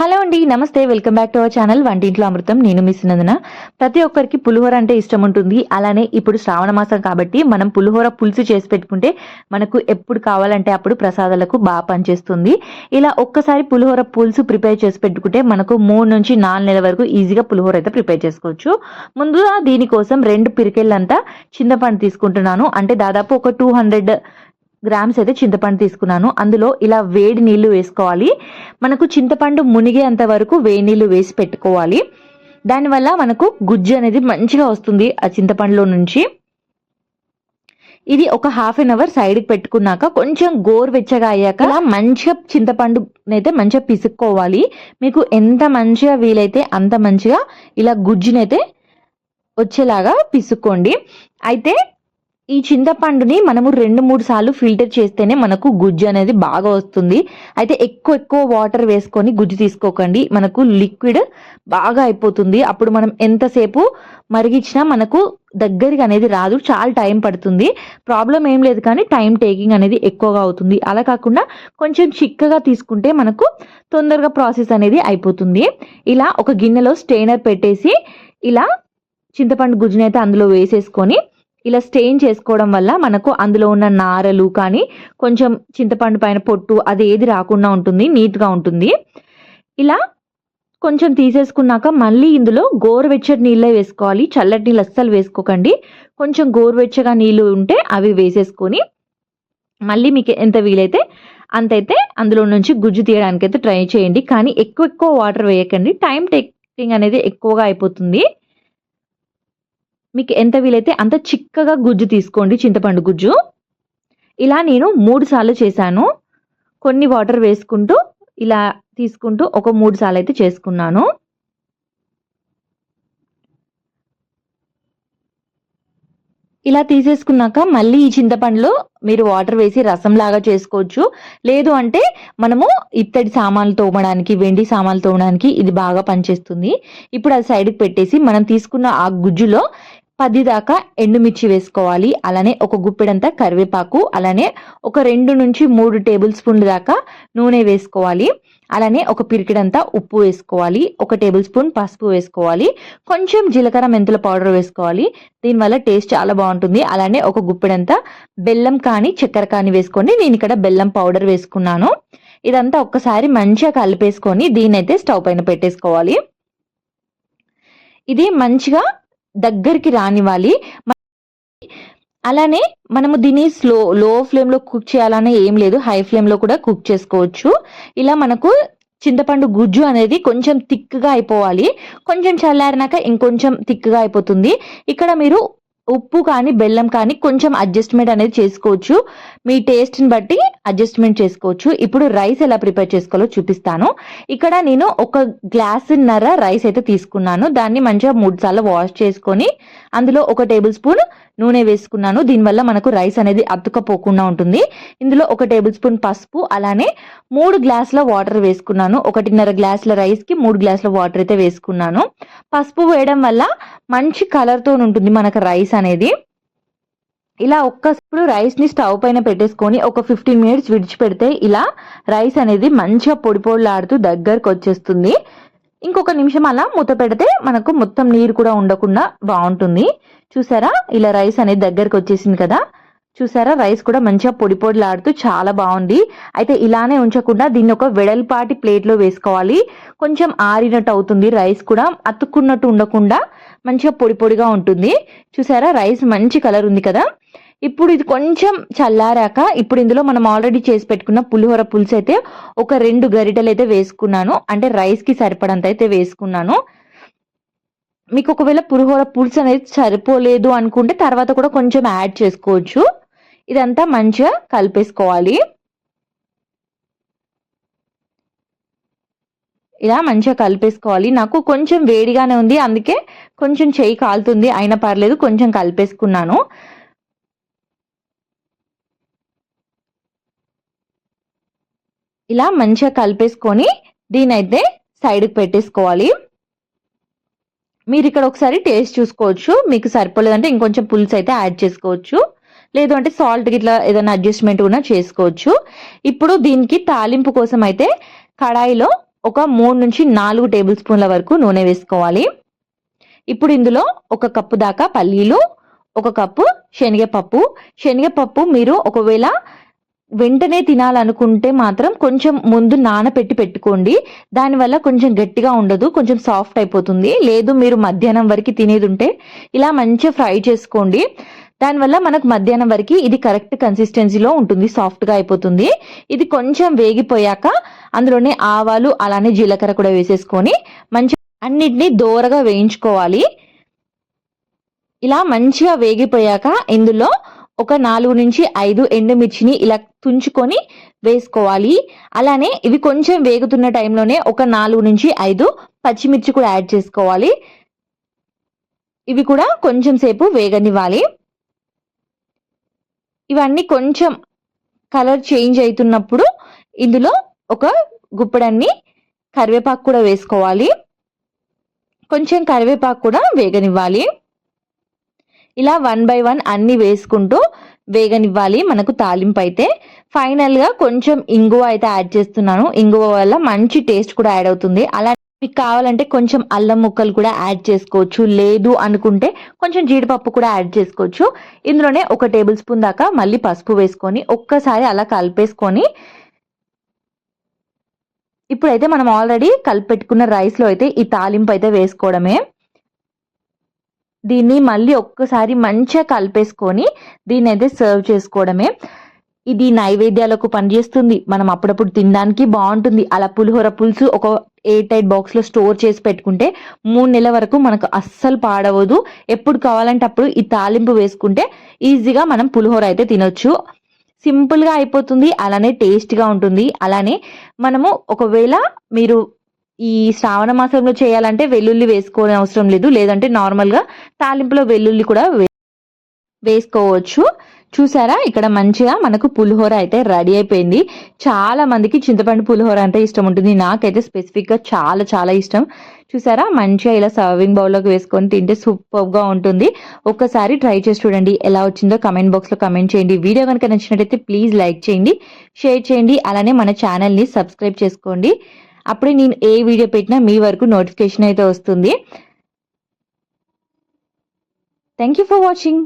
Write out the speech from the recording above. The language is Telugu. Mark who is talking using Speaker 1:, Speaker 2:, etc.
Speaker 1: హలో అండి నమస్తే welcome back to our channel వంటింట్లో అమృతం. నేను మిస్ నందన ప్రతి ఒక్కరికి పులిహోర అంటే ఇష్టం ఉంటుంది. అలానే ఇప్పుడు శ్రావణ మాసం కాబట్టి మనం పులిహోర పులుసు చేసి పెట్టుకుంటే మనకు ఎప్పుడు కావాలంటే అప్పుడు ప్రసాదాలకు బాగా పనిచేస్తుంది. ఇలా ఒక్కసారి పులిహోర పులుసు ప్రిపేర్ చేసి పెట్టుకుంటే మనకు మూడు నుంచి నాలుగు నెలల వరకు ఈజీగా పులిహోర అయితే ప్రిపేర్ చేసుకోవచ్చు. ముందుగా దీనికోసం రెండు పిరికెళ్ళంతా చింతపండు తీసుకుంటున్నాను. అంటే దాదాపు ఒక టూ హండ్రెడ్ గ్రామ్స్ అయితే చింతపండు తీసుకున్నాను. అందులో ఇలా వేడి నీళ్ళు వేసుకోవాలి. మనకు చింతపండు మునిగేంత వరకు వేడి నీళ్ళు వేసి పెట్టుకోవాలి. దానివల్ల మనకు గుజ్జు అనేది మంచిగా వస్తుంది ఆ చింతపండులో నుంచి. ఇది ఒక హాఫ్ అన్ అవర్ సైడ్కి పెట్టుకున్నాక కొంచెం గోరువెచ్చగా అయ్యాక ఇలా మంచిగా చింతపండు అయితే మంచిగా పిసుక్కోవాలి. మీకు ఎంత మంచిగా వీలైతే అంత మంచిగా ఇలా గుజ్జునైతే వచ్చేలాగా పిసుక్కోండి. అయితే ఈ చింతపండుని మనము రెండు మూడు సార్లు ఫిల్టర్ చేస్తేనే మనకు గుజ్జు అనేది బాగా వస్తుంది. అయితే ఎక్కువ ఎక్కువ వాటర్ వేసుకొని గుజ్జు తీసుకోకండి. మనకు లిక్విడ్ బాగా అయిపోతుంది. అప్పుడు మనం ఎంతసేపు మరిగించినా మనకు దగ్గరికి అనేది రాదు. చాలా టైం పడుతుంది. ప్రాబ్లం ఏం లేదు కానీ టైం టేకింగ్ అనేది ఎక్కువగా అవుతుంది. అలా కాకుండా కొంచెం చిక్కగా తీసుకుంటే మనకు తొందరగా ప్రాసెస్ అనేది అయిపోతుంది. ఇలా ఒక గిన్నెలో స్టెయినర్ పెట్టేసి ఇలా చింతపండు గుజ్జునైతే అందులో వేసేసుకొని ఇలా స్టెయిన్ చేసుకోవడం వల్ల మనకు అందులో ఉన్న నారలు కానీ కొంచెం చింతపండు పైన పొట్టు అది ఏది రాకుండా ఉంటుంది నీట్గా ఉంటుంది. ఇలా కొంచెం తీసేసుకున్నాక మళ్ళీ ఇందులో గోరువెచ్చటి నీళ్ళే వేసుకోవాలి. చల్లటి నీళ్ళు అస్సలు వేసుకోకండి. కొంచెం గోరువెచ్చగా నీళ్ళు ఉంటే అవి వేసేసుకొని మళ్ళీ మీకు ఎంత వీలైతే అంతైతే అందులో నుంచి గుజ్జు తీయడానికి అయితే ట్రై చేయండి. కానీ ఎక్కువ ఎక్కువ వాటర్ వేయకండి. టైం టేకింగ్ అనేది ఎక్కువగా అయిపోతుంది. మీకు ఎంత వీలైతే అంత చిక్కగా గుజ్జు తీసుకోండి చింతపండు గుజ్జు. ఇలా నేను మూడు సార్లు చేశాను. కొన్ని వాటర్ వేసుకుంటూ ఇలా తీసుకుంటూ ఒక మూడు సార్లు అయితే చేసుకున్నాను. ఇలా తీసేసుకున్నాక మళ్ళీ ఈ చింతపండులో మీరు వాటర్ వేసి రసం లాగా చేసుకోవచ్చు. లేదు అంటే మనము ఇత్తడి సామాన్లు తోమడానికి వెండి సామాన్లు తోమడానికి ఇది బాగా పనిచేస్తుంది. ఇప్పుడు అది సైడ్కి పెట్టేసి మనం తీసుకున్న ఆ గుజ్జులో పది దాకా ఎండుమిర్చి వేసుకోవాలి. అలానే ఒక గుప్పెడంతా కరివేపాకు అలానే ఒక రెండు నుంచి మూడు టేబుల్ స్పూన్ దాకా నూనె వేసుకోవాలి. అలానే ఒక పిరికిడంతా ఉప్పు వేసుకోవాలి. ఒక టేబుల్ స్పూన్ పసుపు వేసుకోవాలి. కొంచెం జీలకర్ర మెంతుల పౌడర్ వేసుకోవాలి. దీనివల్ల టేస్ట్ చాలా బాగుంటుంది. అలానే ఒక గుప్పెడంతా బెల్లం కానీ చక్కెర కానీ వేసుకోండి నేను ఇక్కడ బెల్లం పౌడర్ వేసుకున్నాను. ఇదంతా ఒక్కసారి మంచిగా కలిపేసుకొని దీన్నైతే స్టవ్ పైన పెట్టేసుకోవాలి. ఇది మంచిగా దగ్గరికి రానివ్వాలి. అలానే మనము దీన్ని స్లో లో ఫ్లేమ్లో కుక్ చేయాలనే ఏం లేదు. హై ఫ్లేమ్లో కూడా కుక్ చేసుకోవచ్చు. ఇలా మనకు చింతపండు గుజ్జు అనేది కొంచెం థిక్గా అయిపోవాలి. కొంచెం చల్లారినాక ఇంకొంచెం థిక్గా అయిపోతుంది. ఇక్కడ మీరు ఉప్పు కానీ బెల్లం కానీ కొంచెం అడ్జస్ట్మెంట్ అనేది చేసుకోవచ్చు. మీ టేస్ట్ని బట్టి అడ్జస్ట్మెంట్ చేసుకోవచ్చు. ఇప్పుడు రైస్ ఎలా ప్రిపేర్ చేసుకోవాలో చూపిస్తాను. ఇక్కడ నేను ఒక గ్లాసున్నర రైస్ అయితే తీసుకున్నాను. దాన్ని మంచిగా మూడు సార్లు వాష్ చేసుకొని అందులో ఒక టేబుల్ స్పూన్ నూనె వేసుకున్నాను. దీనివల్ల మనకు రైస్ అనేది అతుకపోకుండా ఉంటుంది. ఇందులో ఒక టేబుల్ స్పూన్ పసుపు అలానే మూడు గ్లాసుల వాటర్ వేసుకున్నాను. ఒకటిన్నర గ్లాసుల రైస్కి మూడు గ్లాసుల వాటర్ అయితే వేసుకున్నాను. పసుపు వేయడం వల్ల మంచి కలర్తో ఉంటుంది మనకు రైస్ అనేది. ఇలా ఒక్కప్పుడు రైస్ని స్టవ్ పైన పెట్టేసుకొని ఒక ఫిఫ్టీన్ మినిట్స్ విడిచిపెడితే ఇలా రైస్ అనేది మంచిగా పొడి పొడిలాడుతూ దగ్గరకు వచ్చేస్తుంది. ఇంకొక నిమిషం అలా మూత పెడితే మనకు మొత్తం నీరు కూడా ఉండకుండా బాగుంటుంది. చూసారా? ఇలా రైస్ అనేది దగ్గరకు వచ్చేసింది కదా? చూసారా? రైస్ కూడా మంచిగా పొడి పొడిలాడుతూ చాలా బాగుంది. అయితే ఇలానే ఉంచకుండా దీన్ని ఒక వెడల్పాటి ప్లేట్లో వేసుకోవాలి. కొంచెం ఆరినట్టు అవుతుంది రైస్ కూడా. అతుక్కున్నట్టు ఉండకుండా మంచిగా పొడి పొడిగా ఉంటుంది. చూసారా? రైస్ మంచి కలర్ ఉంది కదా? ఇప్పుడు ఇది కొంచెం చల్లారాక ఇప్పుడు ఇందులో మనం ఆల్రెడీ చేసి పెట్టుకున్న పులిహోర పులుసు అయితే ఒక రెండు గరిటెలు అయితే వేసుకున్నాను. అంటే రైస్కి సరిపడంత అయితే వేసుకున్నాను. మీకు ఒకవేళ పులిహోర పులుసు అనేది సరిపోలేదు అనుకుంటే తర్వాత కూడా కొంచెం యాడ్ చేసుకోవచ్చు. ఇదంతా మంచిగా కలిపేసుకోవాలి. ఇలా మంచిగా కలిపేసుకోవాలి. నాకు కొంచెం వేడిగానే ఉంది. అందుకే కొంచెం చేయి కాలుతుంది. అయినా పర్లేదు కొంచెం కలిపేసుకున్నాను. ఇలా మంచిగా కలిపేసుకొని దీనైతే సైడ్కి పెట్టేసుకోవాలి. మీరు ఇక్కడ ఒకసారి టేస్ట్ చూసుకోవచ్చు. మీకు సరిపోలేదంటే ఇంకొంచెం పులుసు అయితే యాడ్ చేసుకోవచ్చు. లేదు అంటే సాల్ట్ ఇట్లా ఏదైనా అడ్జస్ట్మెంట్ కూడా చేసుకోవచ్చు. ఇప్పుడు దీనికి తాలింపు కోసం అయితే కడాయిలో ఒక మూడు నుంచి నాలుగు టేబుల్ స్పూన్ల వరకు నూనె వేసుకోవాలి. ఇప్పుడు ఇందులో ఒక కప్పు దాకా పల్లీలు ఒక కప్పు శనగపప్పు. శనగపప్పు మీరు ఒకవేళ వెంటనే తినాలనుకుంటే మాత్రం కొంచెం ముందు నానపెట్టి పెట్టుకోండి. దానివల్ల కొంచెం గట్టిగా ఉండదు కొంచెం సాఫ్ట్ అయిపోతుంది. లేదు మీరు మధ్యాహ్నం వరకు తినేది ఉంటే ఇలా మంచిగా ఫ్రై చేసుకోండి. దానివల్ల మనకు మధ్యాహ్నం వరకు ఇది కరెక్ట్ కన్సిస్టెన్సీలో ఉంటుంది సాఫ్ట్గా అయిపోతుంది. ఇది కొంచెం వేగిపోయాక అందులోనే ఆవాలు అలానే జీలకర్ర కూడా వేసేసుకొని మంచి అన్నిటినీ దోరగా వేయించుకోవాలి. ఇలా మంచిగా వేగిపోయాక ఇందులో ఒక నాలుగు నుంచి ఐదు ఎండుమిర్చిని ఇలా తుంచుకొని వేసుకోవాలి. అలానే ఇవి కొంచెం వేగుతున్న టైంలోనే ఒక నాలుగు నుంచి ఐదు పచ్చిమిర్చి కూడా యాడ్ చేసుకోవాలి. ఇవి కూడా కొంచెం సేపు వేగనివ్వాలి. ఇవన్నీ కొంచెం కలర్ చేంజ్ అవుతున్నప్పుడు ఇందులో ఒక గుప్పడన్ని కరివేపాకు కూడా వేసుకోవాలి. కొంచెం కరివేపాకు కూడా వేగనివ్వాలి. ఇలా వన్ బై వన్ అన్ని వేసుకుంటూ వేగనివ్వాలి మనకు తాలింపు అయితే. ఫైనల్గా కొంచెం ఇంగువ అయితే యాడ్ చేస్తున్నాను. ఇంగువ వల్ల మంచి టేస్ట్ కూడా యాడ్ అవుతుంది. అలా మీకు కావాలంటే కొంచెం అల్లం ముక్కలు కూడా యాడ్ చేసుకోవచ్చు. లేదు అనుకుంటే కొంచెం జీడిపప్పు కూడా యాడ్ చేసుకోవచ్చు. ఇందులోనే ఒక టేబుల్ స్పూన్ దాకా మళ్ళీ పసుపు వేసుకొని ఒక్కసారి అలా కలిపేసుకొని ఇప్పుడైతే మనం ఆల్రెడీ కలిపెట్టుకున్న రైస్లో అయితే ఈ తాలింపు అయితే వేసుకోవడమే. దీన్ని మళ్ళీ ఒక్కసారి మంచిగా కలిపేసుకొని దీన్ని అయితే సర్వ్ చేసుకోవడమే. ఇది నైవేద్యాలకు పనిచేస్తుంది. మనం అప్పుడప్పుడు తినడానికి బాగుంటుంది. అలా పులిహోర పులుసు ఒక ఎయిర్ టైట్ బాక్స్లో స్టోర్ చేసి పెట్టుకుంటే మూడు నెలల వరకు మనకు అస్సలు పాడవదు. ఎప్పుడు కావాలంటే అప్పుడు ఈ తాలింపు వేసుకుంటే ఈజీగా మనం పులిహోర అయితే తినొచ్చు. సింపుల్గా అయిపోతుంది అలానే టేస్ట్గా ఉంటుంది. అలానే మనము ఒకవేళ మీరు ఈ శ్రావణ మాసంలో చేయాలంటే వెల్లుల్లి వేసుకోని అవసరం లేదు. లేదంటే నార్మల్గా తాలింపులో వెల్లుల్లి కూడా వేసుకోవచ్చు. చూసారా? ఇక్కడ మంచిగా మనకు పులిహోర అయితే రెడీ అయిపోయింది. చాలా మందికి చింతపండు పులిహోర అంటే ఇష్టం ఉంటుంది. నాకైతే స్పెసిఫిక్గా చాలా చాలా ఇష్టం. చూసారా? మంచిగా ఇలా సర్వింగ్ బౌల్లోకి వేసుకొని తింటే సూపర్గా ఉంటుంది. ఒక్కసారి ట్రై చేసి చూడండి. ఎలా వచ్చిందో కమెంట్ బాక్స్లో కమెంట్ చేయండి. వీడియో కనుక నచ్చినట్లయితే ప్లీజ్ లైక్ చేయండి షేర్ చేయండి అలానే మన ఛానల్ని సబ్స్క్రైబ్ చేసుకోండి. అప్పుడే నేను ఏ వీడియో పెట్టినా మీ వరకు నోటిఫికేషన్ అయితే వస్తుంది. Thank you for watching.